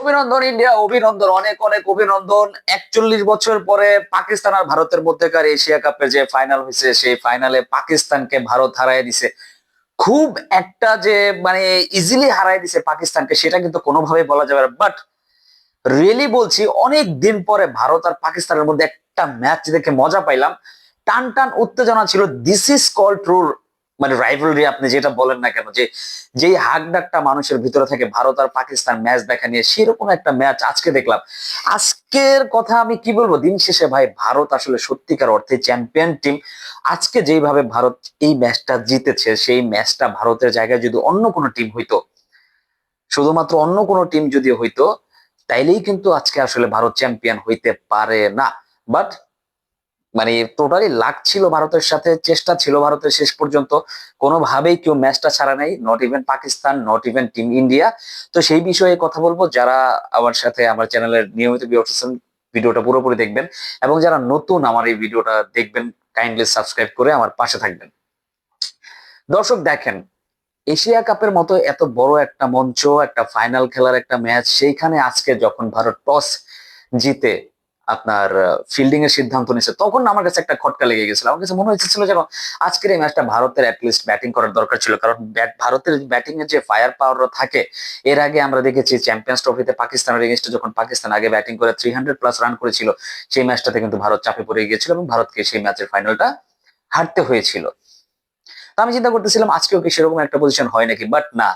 অভিনন্দন ইন্ডিয়া, অভিনন্দন, অনেক অনেক অভিনন্দন। একচল্লিশ বছর পরে পাকিস্তান আর ভারতের মধ্যেকার এশিয়া কাপের যে ফাইনাল হয়েছে, সেই ফাইনালে পাকিস্তানকে ভারত হারাই দিছে। খুব একটা যে মানে ইজিলি হারাই দিছে পাকিস্তানকে, সেটা কিন্তু কোনোভাবে বলা যাবে না। বাট রিয়েলি বলছি, অনেক দিন পরে ভারত আর পাকিস্তানের মধ্যে একটা ম্যাচ দেখে মজা পাইলাম। টান টান উত্তেজনা ছিল দিস ইজ কল ট্রু মানে রাইভালরি আপনি যেটা বলেন না কেন, যে যেই হাক ডাকটা মানুষের ভিতরে থাকে, ভারত আর পাকিস্তান ম্যাচ দেখা নিয়ে সেরকম একটা ম্যাচ আজকে দেখলাম। আজকের কথা আমি কি বলব? দিন শেষে ভাই, ভারত আসলে সত্যিকার অর্থে চ্যাম্পিয়ন টিম আজকে যেইভাবে ভারত এই ম্যাচটা জিতেছে, সেই ম্যাচটা ভারতের জায়গায় যদি অন্য কোনো টিম হইতো, শুধুমাত্র অন্য কোনো টিম যদি হইতো, তাইলেই কিন্তু আজকে আসলে ভারত চ্যাম্পিয়ন হইতে পারে না। বাট মানে টোটালি লাক ছিল ভারতের সাথে, চেষ্টা ছিল ভারতের শেষ পর্যন্ত। কোনোভাবেই কেউ ম্যাচটা ছাড়া নেই not even Pakistan not even team India তো সেই বিষয়ে কথা বলব, যারা আমার সাথে আমার চ্যানেলের নিয়মিত ভিডিওটা পুরোপুরি দেখবেন। এবং যারা নতুন আমার এই ভিডিওটা দেখবেন কাইন্ডলি সাবস্ক্রাইব করে আমার পাশে থাকবেন। দর্শক, দেখেন, এশিয়া কাপের মতো এত বড় একটা মঞ্চ, একটা ফাইনাল খেলার একটা ম্যাচ সেইখানে আজকে যখন ভারত টস জিতে আপনার ফিল্ডিং এর সিদ্ধান্ত নিচ্ছে তখন আমার কাছে একটা খটকা লেগে গেছিল। আমার কাছে মনে হয়েছিল যেন আজকের এই ম্যাচটা ভারতের অ্যাটলিস্ট ব্যাটিং করার দরকার ছিল। কারণ ভারতের ব্যাটিং এর যে ফায়ার পাওয়ার থাকে, এর আগে আমরা দেখেছি চ্যাম্পিয়ন্স ট্রফিতে পাকিস্তানের এগেনস্টে যখন পাকিস্তান আগে ব্যাটিং করে থ্রি হান্ড্রেড প্লাস রান করেছিল, সেই ম্যাচটাতে কিন্তু ভারত চাপে পড়ে গিয়েছিল এবং ভারতকে সেই ম্যাচের ফাইনালটা হারতে হয়েছিল। তো আমি চিন্তা করতেছিলাম, আজকেও কি সেরকম একটা পজিশন হয় নাকি? বাট না।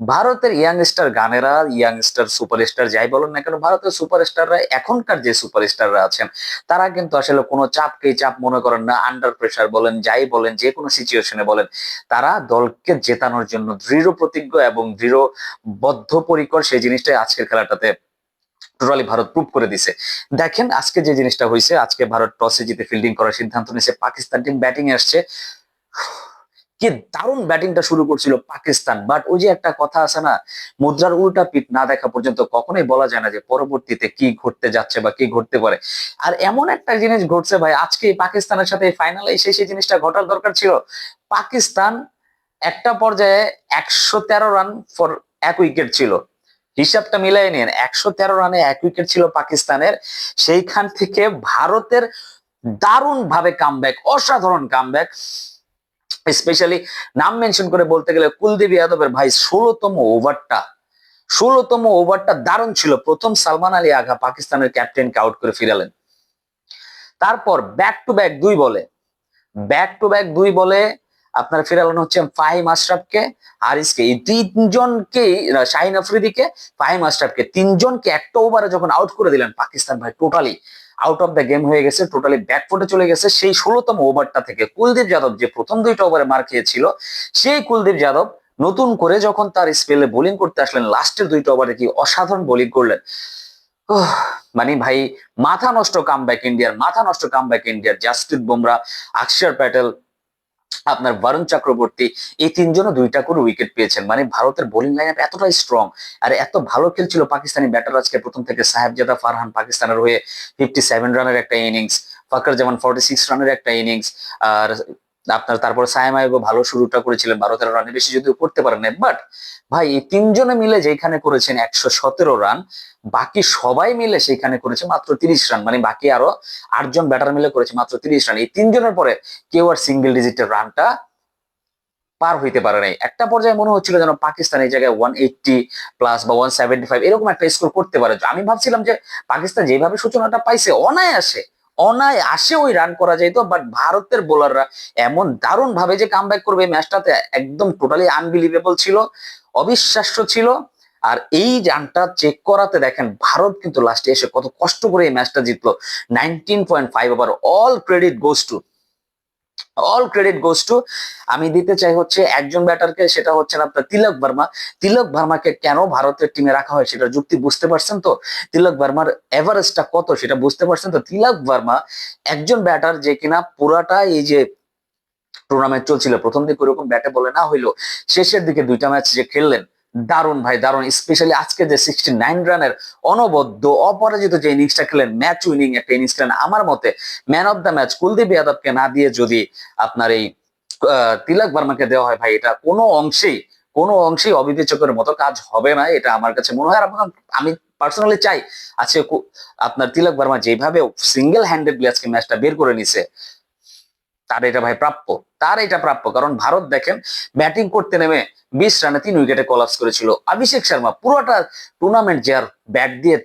ভারতের ইয়াংস্টার গানেরা, ইয়াংস্টার সুপারস্টার যাই বলুন না কেন, ভারতের সুপারস্টাররা এখনকার যে সুপারস্টাররা আছেন, তারা কিন্তু আসলে কোনো চাপকেই চাপ মনে করেন না আন্ডার প্রেসার বলেন, যাই বলেন, যে কোনো সিচুয়েশনে বলেন, তারা দলকে জেতানোর জন্য দৃঢ় প্রতিজ্ঞ এবং দৃঢ় বদ্ধপরিকর সেই জিনিসটাই আজকের খেলাটাতে টোটালি ভারত প্রুভ করে দিছে। দেখেন, আজকে যে জিনিসটা হয়েছে আজকে ভারত টসে জিতে ফিল্ডিং করার সিদ্ধান্ত নিয়েছে, পাকিস্তান টিম ব্যাটিং আসছে। কি দারুণ ব্যাটিংটা শুরু করছিল পাকিস্তান। বাট ওই যে একটা কথা আছে না, মুদ্রার উল্টা পিঠ না দেখা পর্যন্ত কখনোই বলা যায় না যে পরবর্তীতে কি ঘটতে যাচ্ছে বা কি ঘটতে পারে। আর এমন একটা জিনিস ঘটছে ভাই, আজকে পাকিস্তানের সাথে ফাইনালে এসে সেই জিনিসটা ঘটার দরকার ছিল। পাকিস্তান একটা পর্যায়ে একশো তেরো রান ফর এক উইকেট ছিল। হিসাবটা মিলাই নিন, একশো তেরো রানে এক উইকেট ছিল পাকিস্তানের। সেইখান থেকে ভারতের দারুণ ভাবে কামব্যাক অসাধারণ কামব্যাক স্পেশালি নাম মেনশন করে বলতে গেলে কুলদীপ যাদবের ভাই ষোলোতম ওভারটা। ষোলোতম ওভারটা দারুণ ছিল। প্রথম সালমান আলী আগা পাকিস্তানের ক্যাপ্টেনকে আউট করে ফিরালেন তারপর ব্যাক টু ব্যাক দুই বলে। ব্যাক টু ব্যাক দুই বলে আপনার ফিরালেন হচ্ছে ফাহিম আশরাফকে, হারিসকে। এই তিনজনকে শাহিন আফ্রিদিকে, ফাহিম আশরাফকে। তিনজনকে একটা ওভারে যখন আউট করে দিলেন পাকিস্তান ভাই totally out of the game হয়ে গেছে টোটালি ব্যাকফুটে চলে গেছে। সেই ষোলোতম ওভারটা থেকে কুলদীপ যাদব যে প্রথম দুইটা ওভারে মার খেয়েছিল, সেই কুলদীপ যাদব নতুন করে যখন তার স্পেলে বোলিং করতে আসলেন লাস্টের দুইটা ওভারে কি অসাধারণ বোলিং করলেন। মানে ভাই, মাথা নষ্ট কাম ব্যাক ইন্ডিয়ার মাথা নষ্ট কাম ব্যাক ইন্ডিয়ার জাসপ্রীত বুমরা অক্ষর প্যাটেল আপনার বরুণ চক্রবর্তী এই তিনজনও দুইটা করে উইকেট পেয়েছেন। মানে ভারতের বোলিং লাইন এতটাই স্ট্রং আর এত ভালো খেলছিল পাকিস্তানি ব্যাটার আজকে প্রথম থেকে সাহেবজাদা ফারহান পাকিস্তানের হয়ে ফিফটি সেভেন রানের একটা ইনিংস ফাকর যেমন ফর্টি সিক্স রানের একটা ইনিংস আর আপনার তারপর সায়েম আইবও ভালো শুরুটা করেছিলেন, বারো তেরো রানে। বেশি যদিও করতে পারেন না বাট ভাই, এই তিনজনে মিলে যেখানে করেছেন একশো সতেরো রান, বাকি সবাই মিলে সেখানে করেছে মাত্র তিরিশ রান মানে বাকি আরও আটজন ব্যাটার মিলে করেছে মাত্র তিরিশ রান। এই তিনজনের পরে কেউ আর সিঙ্গেল ডিজিটের রানটা পার হইতে পারে নাই। একটা পর্যায়ে মনে হচ্ছিল যেন পাকিস্তান এই জায়গায় ওয়ান এইটটি প্লাস বা ওয়ান সেভেন্টি ফাইভ এরকম একটা স্কোর করতে পারে। আমি ভাবছিলাম যে পাকিস্তান যেভাবে সূচনাটা পাইছে, অনায়াসে অনায়াসে ওই রান করা যেত বাট ভারতের বোলাররা এমন দারুণ ভাবে যে কাম করবে ম্যাচটাতে একদম টোটালি আনবিলিভেবল ছিল, অবিশ্বাস্য ছিল। আর এই রানটা চেক করাতে দেখেন, ভারত কিন্তু লাস্টে এসে কত কষ্ট করে এই ম্যাচটা জিতলো। Nineteen point five over all credit goes to all credit goes to আমি দিতে চাই হচ্ছে একজন ব্যাটারকে, সেটা হচ্ছে আপনার তিলক ভার্মা তিলক ভার্মাকে কেন ভারতের টিমে রাখা হয় সেটা যুক্তি বুঝতে পারছেন তো? তিলক ভার্মার এভারেজটা কত সেটা বুঝতে পারছেন তো? তিলক ভার্মা একজন ব্যাটার যে কিনা পুরাটা এই যে টুর্নামেন্ট চলছিল, প্রথম দিকে ওরকম ব্যাটে বলে না হইল, শেষের দিকে দুইটা ম্যাচ যে খেললেন দারুণ ভাই, দারুণ। স্পেশালি আজকে যে সিক্সটি নাইন রানের অনবদ্য, অপরাজিত যে ইনিংসটা খেলেন ম্যাচ উইনিং একটা ইনিংস খেলেন, আমার মতে man of the match Kuldeep যাদবকে না দিয়ে যদি আপনার এই তিলক বর্মাকে দেওয়া হয় ভাই, এটা কোনো অংশেই কোনো অংশেই অবিবেচকের মতো কাজ হবে না, এটা আমার কাছে মনে হয়। আর আমি পার্সোনালি চাই, আজকে আপনার তিলক বর্মা যেভাবে সিঙ্গেল হ্যান্ডেডলি আজকে ম্যাচটা বের করে নিছে তার এটা ভাই প্রাপ্য, তার এটা প্রাপ্য। কারণ ভারত দেখেন ব্যাটিং করতে নেমে বিশ রানে তিন উইকেটে কলাপস করেছিল। অভিষেক শর্মা পুরোটা টুর্নামেন্ট যে আর ব্যাট দিয়ে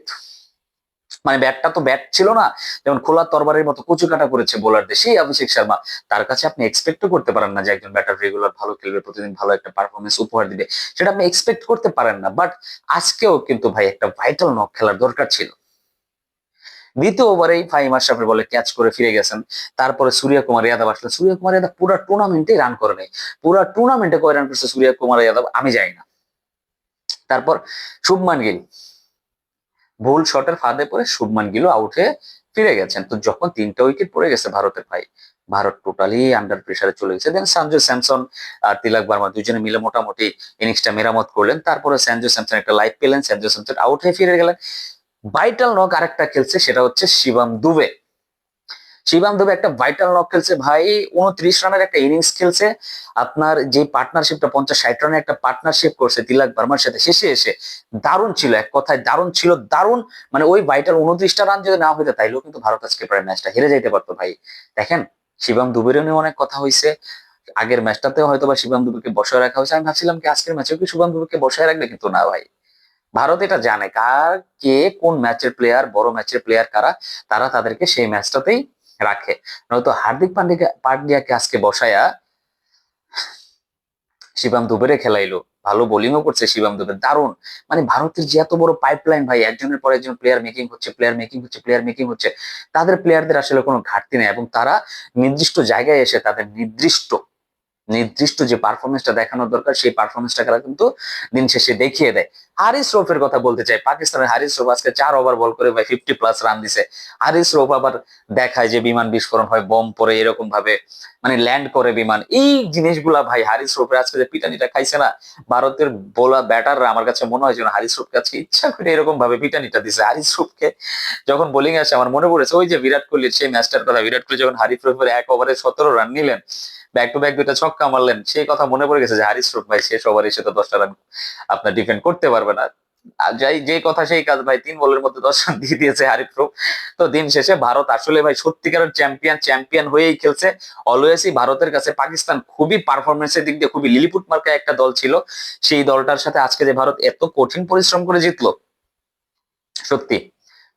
মানে ব্যাটটা তো ব্যাট ছিল না, যেমন খোলা তরবারের মতো কুচু কাটা করেছে বোলারদের সেই অভিষেক শর্মা, তার কাছে আপনি এক্সপেক্টও করতে পারেন না যে একজন ব্যাটার রেগুলার ভালো খেলবে, প্রতিদিন ভালো একটা পারফরমেন্স উপহার দিবে। সেটা আপনি এক্সপেক্ট করতে পারেন না বাট আজকেও কিন্তু ভাই একটা ভাইটাল নক খেলার দরকার ছিল। দ্বিতীয় ওভারেই ফাহিম আশরাফের বলে ক্যাচ করে ফিরে গেছেন। তারপরে সূর্য কুমার যাদব আসলে। সূর্য কুমার যাদব পুরো টুর্নামেন্টে রান করে নেই। পুরো টুর্নামেন্টে কয় রান করছে সূর্য কুমার যাদব? আমি জানি না। তারপর শুভমান গিল। ভুল শটের ফাঁদে পড়ে শুভমান গিলও আউট হয়ে ফিরে গেছেন। তো যখন তিনটা উইকেট পড়ে গেছে ভারতের ভাই, ভারত টোটালি আন্ডার প্রেসারে চলে গেছে। দেন সঞ্জু স্যামসন আর তিলক বর্মা দুজনে মিলে মোটামুটি ইনিংসটা মেরামত করলেন। তারপরে সঞ্জু স্যামসন একটা লাইফ পেলেন। সঞ্জু স্যামসন আউট হয়ে ফিরে গেলেন। ভাইটাল নক আরেকটা খেলছে, সেটা হচ্ছে শিবাম দুবে। শিবাম দুবে একটা ভাইটাল নক খেলছে, ভাই, উনত্রিশ রানের একটা ইনিংস খেলছে। আপনার যে পার্টনারশিপটা পঞ্চাশ ষাট রানের একটা পার্টনারশিপ করছে তিলক বর্মার সাথে, শেষে এসে দারুণ ছিল, এক কথায় দারুণ ছিল, দারুণ মানে ওই ভাইটাল উনত্রিশটা রান যদি না হইতো, তাইলেও কিন্তু ভারত আজকে প্রায় ম্যাচটা হেরে যাইতে পারতো, ভাই। দেখেন, শিবাম দুবেরও নিয়ে অনেক কথা হয়েছে আগের ম্যাচটাতেও হয়তো বা শিবাম দুবেকে বসায় রাখা হয়েছে। আমি ভাবছিলাম কি আজকের ম্যাচেও কি শিবাম দুবেকে বসায় রাখবে? কিন্তু না, ভাই। ভারত এটা জানে কার, কে, কোন ম্যাচের প্লেয়ার বড় ম্যাচের প্লেয়ার কারা, তারা তাদেরকে সেই ম্যাচটাতেই রাখে। নয়তো হার্দিক পান্ডিয়া, পান্ডিয়াকে আজকে বসায়া শিবাম দুবেরে খেলাইলো। ভালো বোলিংও করছে শিবাম দুবে। দারুণ। মানে ভারতের যে এত বড় পাইপলাইন ভাই, একজনের পর একজন প্লেয়ার মেকিং হচ্ছে প্লেয়ার মেকিং হচ্ছে প্লেয়ার মেকিং হচ্ছে, তাদের প্লেয়ারদের আসলে কোনো ঘাটতি নেই এবং তারা নির্দিষ্ট জায়গায় এসে তাদের নির্দিষ্ট নির্দিষ্ট যে পারফরমেন্সটা দেখানোর দরকার, সেই পারফরমেন্সটা তারা কিন্তু দিন শেষে দেখিয়ে দেয়। হারিস রোফের কথা বলতে চাই। পাকিস্তানের হারিস রোফ আজকে চার ওভার বল করে ভাই ফিফটি প্লাস রান দিছে। হারিস রোফ আবার দেখায় যে বিমান বিস্ফোরণ হয়, বম পরে এরকম ভাবে মানে ল্যান্ড করে বিমান। এই জিনিসগুলা ভাই হারিস রোফের আজকে যে পিটানিটা খাইছে না, ভারতের বোলা ব্যাটাররা আমার কাছে মনে হয় যেন হারিস রোফকে আজকে ইচ্ছা করে এরকম ভাবে পিটানিটা দিছে। হারিস রোফকে যখন বোলিং আসে, আমার মনে পড়েছে, ওই যে বিরাট কোহলির সেই ম্যাচটার কথা, বিরাট কোহলি যখন হারিস রোফের এক ওভারে সতেরো রান নিলেন ব্যাক টু ব্যাক দুইটা ছক্কা মারলেন সেই কথা মনে পড়ে গেছে যে হারিস রোফ ভাই শেষ ওভারে এসে তো দশটা রান আপনার ডিফেন্ড করতে পারবে না। যাই, যে কথা সেই কাজ ভাই, তিন বলের মধ্যে দশ রান দিয়ে দিয়েছে হারিফ রোফ তো দিন শেষে ভারত আসলে ভাই সত্যিকারের চ্যাম্পিয়ন চ্যাম্পিয়ন হয়েই খেলছে। অলওয়েসই ভারতের কাছে পাকিস্তান খুবই পারফরমেন্সের দিক দিয়ে খুবই লিলিপুট মার্কা একটা দল ছিল। সেই দলটার সাথে আজকে যে ভারত এত কঠিন পরিশ্রম করে জিতলো, সত্যি,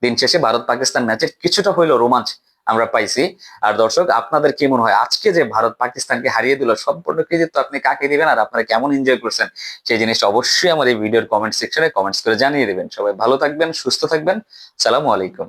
দিন শেষে ভারত পাকিস্তান ম্যাচের কিছুটা হইল রোমাঞ্চ। আমরা পাইছি। আর দর্শক, আপনাদের কি মনে হয়, আজকে যে ভারত পাকিস্তানকে হারিয়ে দিল, সম্পূর্ণ কৃতিত্ব আপনি কাকে দিবেন আর আপনারা কেমন এনজয় করছেন? সেই জিনিসটা অবশ্যই আমাদের ভিডিওর কমেন্ট সেকশনে কমেন্টস করে জানিয়ে দেবেন। সবাই ভালো থাকবেন, সুস্থ থাকবেন। সালামু আলাইকুম।